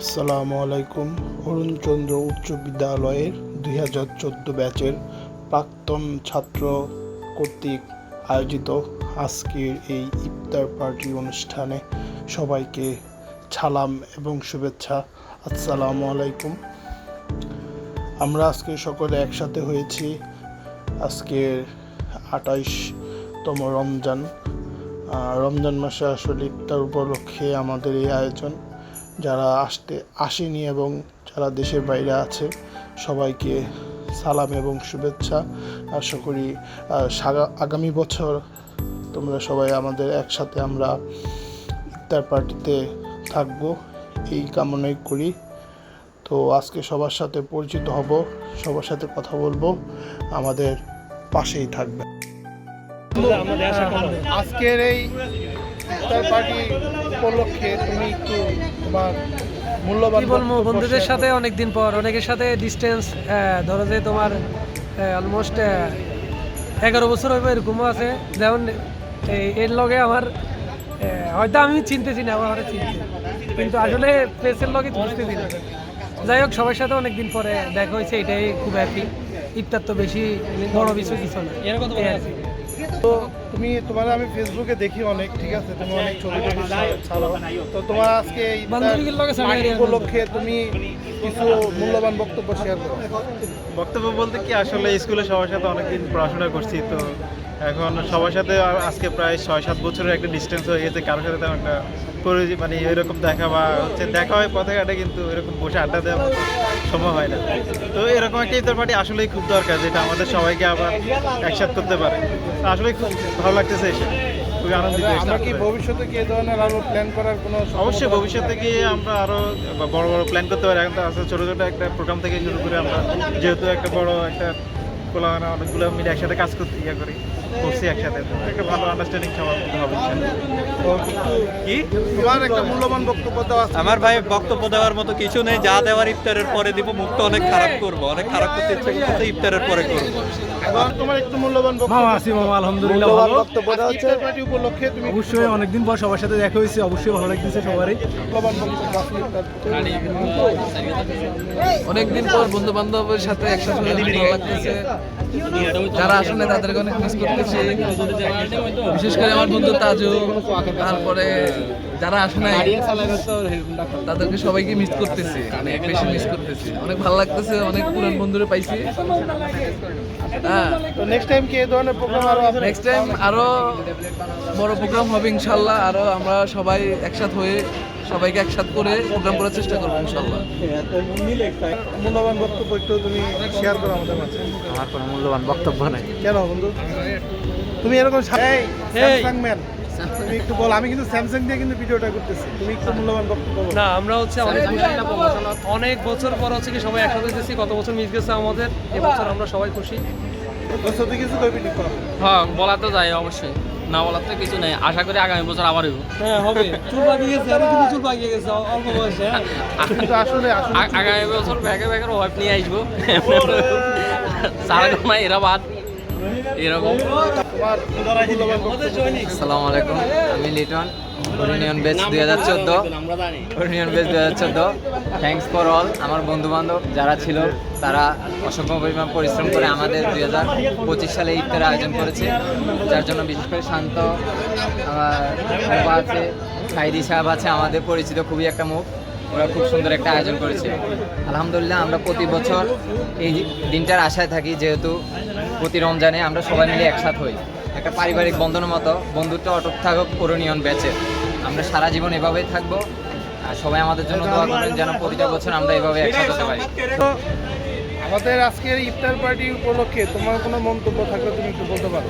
আসসালামু আলাইকুম। অরুণচন্দ্র উচ্চ বিদ্যালয়ের দুই হাজার চোদ্দ ব্যাচের প্রাক্তন ছাত্র কর্তৃক আয়োজিত আজকের এই ইফতার পার্টি অনুষ্ঠানে সবাইকে সালাম এবং শুভেচ্ছা। আসসালামু আলাইকুম। আমরা আজকে সকলে একসাথে হয়েছি আজকের আঠাইশতম রমজান। রমজান মাসে আসলে ইফতার উপলক্ষে আমাদের এই আয়োজন। যারা আসতে আসেনি এবং যারা দেশের বাইরে আছে, সবাইকে সালাম এবং শুভেচ্ছা। আশা করি আগামী বছর তোমরা সবাই আমাদের একসাথে আমরা ইফতার পার্টিতে থাকব, এই কামনাই করি। তো আজকে সবার সাথে পরিচিত হব, সবার সাথে কথা বলব, আমাদের পাশেই থাকবে। আজকের এই ইফতার পার্টি উপলক্ষে তুমি একটু তোমার মূল্যবান কি বলব বন্ধুদের সাথে অনেক দিন পর অনেকের সাথে ডিস্টেন্স ধরো যে তোমার অলমোস্ট এগারো বছর হইব এরকমও আছে। যেমন এর লগে আমার আহ, হয়তো আমি চিনতেছি না আমার চিনতে কিন্তু আসলে প্লেসের লগে বুঝতেছি না। যাই হোক সবার সাথে অনেক দিন পরে দেখা হয়েছে এটাই খুব হ্যাপি ইফতার তো বেশি বড় কিছু কিছু না। তো তুমি তোমার আমি ফেসবুকে দেখি অনেক ঠিক আছে? তুমি অনেক ছবি টবি ছাড়ো তো তোমার আজকে এই এরিয়া উপলক্ষে তুমি কিছু মূল্যবান বক্তব্য শেয়ার করো। বক্তব্য বলতে কি আসলে স্কুলে সবার সাথে অনেকদিন পড়াশোনা করছি তো এখন সবার সাথে আজকে প্রায় ছয় সাত বছরের একটা ডিস্টেন্স হয়ে গেছে কারোর সাথে তেমন একটা পরিচয় মানে এরকম দেখা বা হচ্ছে দেখা হয় পথে ঘাটে কিন্তু এরকম বসে আড্ডা দেওয়া সময় হয় না। তো এরকম একটা ইফতার পার্টি আসলেই খুব দরকার যেটা আমাদের সবাইকে আবার একসাথ করতে পারে। আসলে খুব ভালো লাগতেছে এসে। খুবই আনন্দিত আমরা কি ভবিষ্যতে কি ধরনের আরও প্ল্যান করার কোনো অবশ্যই ভবিষ্যতে গিয়ে আমরা আরও বড় বড় প্ল্যান করতে পারি। এখন তো আসলে ছোটো ছোটো একটা প্রোগ্রাম থেকে শুরু করে আমরা যেহেতু একটা বড় একটা অনেকগুলো মিলে একসাথে কাজ করতে ইয়ে করি করছি একসাথে। তো একটা ভালো আন্ডারস্ট্যান্ডিং সবার মধ্যে হবে কি? তোমার একটা মূল্যবান বক্তব্য দেওয়া আছে। আমার ভাই বক্তব্য দেওয়ার মতো কিছু নেই যা দেওয়ার ইফতারের পরে দিব মুখটা অনেক খারাপ করব অনেক খারাপ করতে ইচ্ছে করতেছে ইফতারের পরে করব। তোমার একটু মূল্যবান বক্তব্য মামা আলহামদুলিল্লাহ ভালো। বক্তব্য দেওয়া হচ্ছে। পার্টি উপলক্ষে তুমি অবশ্যই অনেকদিন পর সবার সাথে দেখা হয়েছে অবশ্যই ভালো লাগতেছে সবারই। মূল্যবান বক্তব্য অনেকদিন পর বন্ধু বান্ধবের সাথে একসাথে ভালো লাগতেছে। যারা আসলে তাদেরকে অনেক মিস করতেছি, বিশেষ করে আমার বন্ধু তাজু, তারপরে যারা আসে নাই, তাদেরকে সবাইকে মিস করতেছি, অনেক বেশি মিস করতেছি। অনেক ভালো লাগতেছে, অনেক পুরান বন্ধুরা পাইছি। হ্যাঁ। আরও বড় প্রোগ্রাম হবে ইনশাল্লাহ, আরও আমরা সবাই একসাথ হয়ে সবাইকে একসাথ করে প্রোগ্রাম করার চেষ্টা করব ইনশাল্লাহ মূল্যবান বক্তব্য একটু তুমি শেয়ার করো আমাদের মাঝে। আমার কোনো মূল্যবান বক্তব্য নাই। কেন বন্ধু? তুমি এরকম ম্যান তুমি একটু বল আমি কিন্তু স্যামসাং দিয়ে কিন্তু ভিডিওটা করতেছি। তুমি একটু মূল্যবান বক্তব্য না আমরা হচ্ছে অনেক অনেক বছর পর হচ্ছে কি সবাই একসাথে গেছি গত বছর মিস গেছে আমাদের এবছর আমরা সবাই খুশি। কিছু হ্যাঁ বলা তো যায় অবশ্যই। না বলার তো কিছু নেই। আশা করি আগামী বছর আবার হইব। হ্যাঁ হবে। চুল পাকিয়ে গেছে আমি কিন্তু চুল পাকিয়ে গেছে অল্প বয়সে হ্যাঁ। আসলে আসলে আগামী বছর ব্যাগে ব্যাগের ওয়াইফ নিয়ে আসব। সারা ঘুমাই এরা বাদ। এরকম। আসসালামু আলাইকুম আমি লিটন। ইউনিয়ন বেচ দুই হাজার চোদ্দ। ইউনিয়ন বেচ দুই হাজার চোদ্দ। থ্যাংকস ফর অল আমার বন্ধু বান্ধব যারা ছিল, তারা অসংখ্য পরিমাণ পরিশ্রম করে আমাদের দুই হাজার পঁচিশ সালে ইফতার আয়োজন করেছে। যার জন্য বিশেষ করে শান্ত আছে খাইরি সাহেব আছে, আমাদের পরিচিত খুবই একটা মুখ। ওরা খুব সুন্দর একটা আয়োজন করেছে। আলহামদুলিল্লাহ, আমরা প্রতি বছর এই দিনটার আশায় থাকি, যেহেতু প্রতি রমজানে আমরা সবাই মিলে একসাথ হই। একটা পারিবারিক বন্ধনের মতো, বন্ধুত্ব অটুট থাকুক পুরনিয়ন বেঁচে আমরা সারা জীবন এভাবেই থাকব। আর সবাই আমাদের জন্য দোয়া করবেন যেন প্রতিটা বছর আমরা এভাবে একসাথে হতে পারি। তো আমাদের আজকের ইফতার পার্টি উপলক্ষে তোমার কোনো মন্তব্য থাকলে তুমি একটু বলতে পারো।